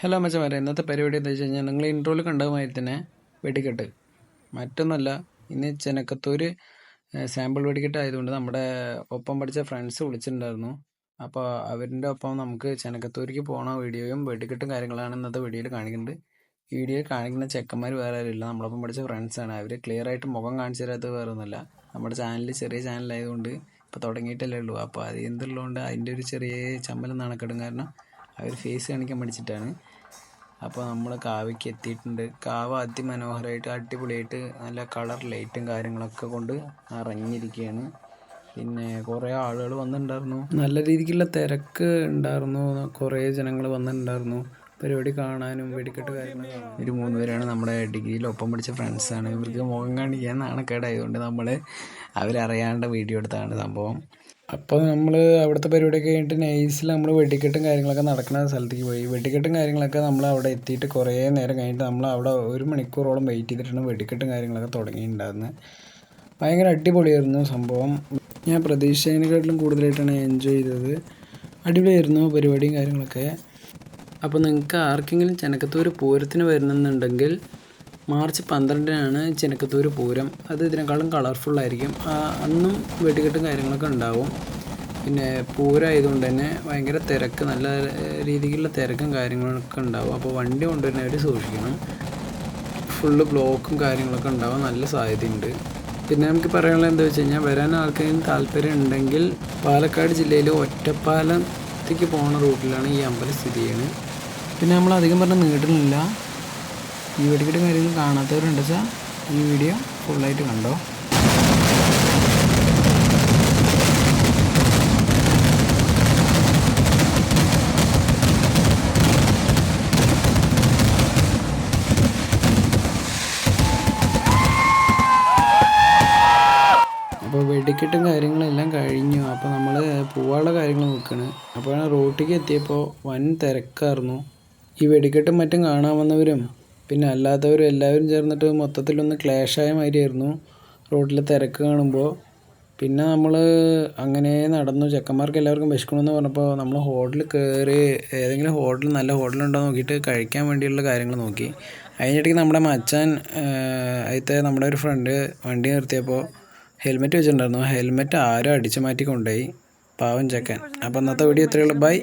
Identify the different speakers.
Speaker 1: Hello മച്ചമാരെ ഇന്നത്തെ പരിപാടി എന്താ വെച്ച് കഴിഞ്ഞാൽ നിങ്ങൾ ഇൻട്രോയിൽ കണ്ടതുമായി തന്നെ വെടിക്കെട്ട്. മറ്റൊന്നുമല്ല ഇന്ന് ചെനക്കത്തൂര് സാമ്പിൾ വെടിക്കെട്ട് ആയതുകൊണ്ട് നമ്മുടെ ഒപ്പം പഠിച്ച ഫ്രണ്ട്സ് വിളിച്ചിട്ടുണ്ടായിരുന്നു. അപ്പോൾ അവരിന്റെ ഒപ്പം നമുക്ക് ചെനക്കത്തൂരിക്ക് പോണ വീഡിയോയും വെടിക്കെട്ടും കാര്യങ്ങളാണ് ഇന്നത്തെ വീഡിയോയിൽ കാണിക്കുന്നത്. വീഡിയോയിൽ കാണിക്കുന്ന ചെക്കന്മാർ വേറെ ആരുമില്ല നമ്മളൊപ്പം പഠിച്ച ഫ്രണ്ട്സാണ് അവർ ക്ലിയർ ആയിട്ട് മുഖം കാണിച്ചു തരാത്തത് വേറെ ഒന്നുമല്ല. നമ്മുടെ ചാനൽ ചെറിയ ചാനലായതുകൊണ്ട് ഇപ്പോൾ തുടങ്ങിയിട്ടല്ലേ ഉള്ളൂ. അപ്പോൾ അത് എന്തുള്ളതുകൊണ്ട് അതിന്റെ ഒരു ചെറിയ ചമ്മലും നാണക്കെടും കാരണം അവർ ഫേസ് കാണിക്കാൻ പഠിച്ചിട്ടാണ്. അപ്പോൾ നമ്മൾ കാവയ്ക്ക് എത്തിയിട്ടുണ്ട്. കാവ അതിമനോഹരമായിട്ട് അടിപൊളിയായിട്ട് നല്ല കളർ ലൈറ്റും കാര്യങ്ങളൊക്കെ കൊണ്ട് നിറഞ്ഞിരിക്കുകയാണ് പിന്നെ കുറേ ആളുകൾ വന്നിട്ടുണ്ടായിരുന്നു. നല്ല രീതിക്കുള്ള തിരക്ക് ഉണ്ടായിരുന്നു. കുറേ ജനങ്ങൾ വന്നിട്ടുണ്ടായിരുന്നു. പരിപാടി കാണാനും വെടിക്കെട്ട് കാര്യങ്ങൾ കാണാനും. ഒരു മൂന്ന് പേരാണ് നമ്മുടെ ഡിഗ്രിയിൽ ഒപ്പം പഠിച്ച ഫ്രണ്ട്സാണ് ഇവർക്ക് മുഖം കാണിക്കാൻ നാണക്കേടായതുകൊണ്ട് നമ്മൾ അവരറിയാണ്ട് വീഡിയോ എടുത്താണ് സംഭവം. അപ്പോൾ നമ്മൾ അവിടുത്തെ പരിപാടിയൊക്കെ കഴിഞ്ഞിട്ട് നൈസിൽ നമ്മൾ വെടിക്കെട്ടും കാര്യങ്ങളൊക്കെ നടക്കുന്ന സ്ഥലത്തേക്ക് പോയി. വെടിക്കെട്ടും കാര്യങ്ങളൊക്കെ നമ്മൾ അവിടെ എത്തിയിട്ട് കുറേ നേരം കഴിഞ്ഞിട്ട് നമ്മൾ അവിടെ ഒരു മണിക്കൂറോളം വെയിറ്റ് ചെയ്തിട്ടാണ് വെടിക്കെട്ടും കാര്യങ്ങളൊക്കെ തുടങ്ങിയിട്ടുണ്ടായിരുന്നത് ഭയങ്കര അടിപൊളിയായിരുന്നു സംഭവം. ഞാൻ പ്രതീക്ഷിച്ചതിനെക്കാട്ടിലും കൂടുതലായിട്ടാണ് എൻജോയ് ചെയ്തത്. അടിപൊളിയായിരുന്നു പരിപാടിയും കാര്യങ്ങളൊക്കെ. അപ്പോൾ നിങ്ങൾക്ക് ആർക്കെങ്കിലും ചെനക്കത്തൂർ പൂരത്തിന് വരുന്നുണ്ടെങ്കിൽ മാർച്ച് പന്ത്രണ്ടിനാണ് ചെനക്കത്തൂർ പൂരം. അത് ഇതിനേക്കാളും കളർഫുള്ളായിരിക്കും അന്നും വെടിക്കെട്ടും കാര്യങ്ങളൊക്കെ ഉണ്ടാവും. പിന്നെ പൂരമായതുകൊണ്ട് തന്നെ ഭയങ്കര തിരക്ക് നല്ല രീതിയിലുള്ള തിരക്കും കാര്യങ്ങളൊക്കെ ഉണ്ടാവും. അപ്പോൾ വണ്ടി കൊണ്ടുവരുന്നവർ സൂക്ഷിക്കണം. ഫുള്ള് ബ്ലോക്കും കാര്യങ്ങളൊക്കെ ഉണ്ടാവും നല്ല സാധ്യതയുണ്ട്. പിന്നെ നമുക്ക് പറയാനുള്ളത് എന്താ വെച്ച് കഴിഞ്ഞാൽ വരാൻ ആൾക്കാരും താല്പര്യം ഉണ്ടെങ്കിൽ പാലക്കാട് ജില്ലയിൽ ഒറ്റപ്പാലത്തേക്ക് പോകുന്ന റൂട്ടിലാണ് ഈ അമ്പലം സ്ഥിതി ചെയ്യുന്നത്. പിന്നെ നമ്മൾ അധികം പറഞ്ഞ് നീട്ടുന്നില്ല ഈ വെടിക്കെട്ട് കാര്യങ്ങൾ കാണാത്തവരുണ്ട് വെച്ചാൽ ഈ വീഡിയോ ഫുള്ളായിട്ട് കണ്ടോ? അപ്പോൾ വെടിക്കെട്ടും കാര്യങ്ങളെല്ലാം കഴിഞ്ഞു. അപ്പോൾ നമ്മൾ പോവാനുള്ള കാര്യങ്ങൾ നോക്കുകയാണ് അപ്പോഴാണ് റോട്ടിലേക്ക് എത്തിയപ്പോൾ വൻ തിരക്കായിരുന്നു. ഈ വെടിക്കെട്ടും മറ്റും കാണാൻ വന്നവരും പിന്നെ അല്ലാത്തവരും എല്ലാവരും ചേർന്നിട്ട് മൊത്തത്തിലൊന്ന് ക്ലാഷായ മാതിരിയായിരുന്നു. റോഡിലെ തിരക്ക് കാണുമ്പോൾ പിന്നെ നമ്മൾ അങ്ങനെ നടന്നു. ചെക്കന്മാർക്ക് എല്ലാവർക്കും വിശക്കണമെന്ന് പറഞ്ഞപ്പോൾ നമ്മൾ ഹോട്ടലിൽ കയറി ഏതെങ്കിലും ഹോട്ടൽ നല്ല ഹോട്ടലുണ്ടോ നോക്കിയിട്ട് കഴിക്കാൻ വേണ്ടിയുള്ള കാര്യങ്ങൾ നോക്കി. അതിനിടയ്ക്ക് നമ്മുടെ മച്ചാൻ അതിലത്തെ നമ്മുടെ ഒരു ഫ്രണ്ട് വണ്ടി നിർത്തിയപ്പോൾ ഹെൽമെറ്റ് വെച്ചിട്ടുണ്ടായിരുന്നു. ഹെൽമെറ്റ് ആരോ അടിച്ചു മാറ്റി കൊണ്ടുപോയി. പാവം ചെക്കൻ. അപ്പോൾ ഇന്നത്തെ വീഡിയോ ഇത്രയുള്ളൂ ബൈ.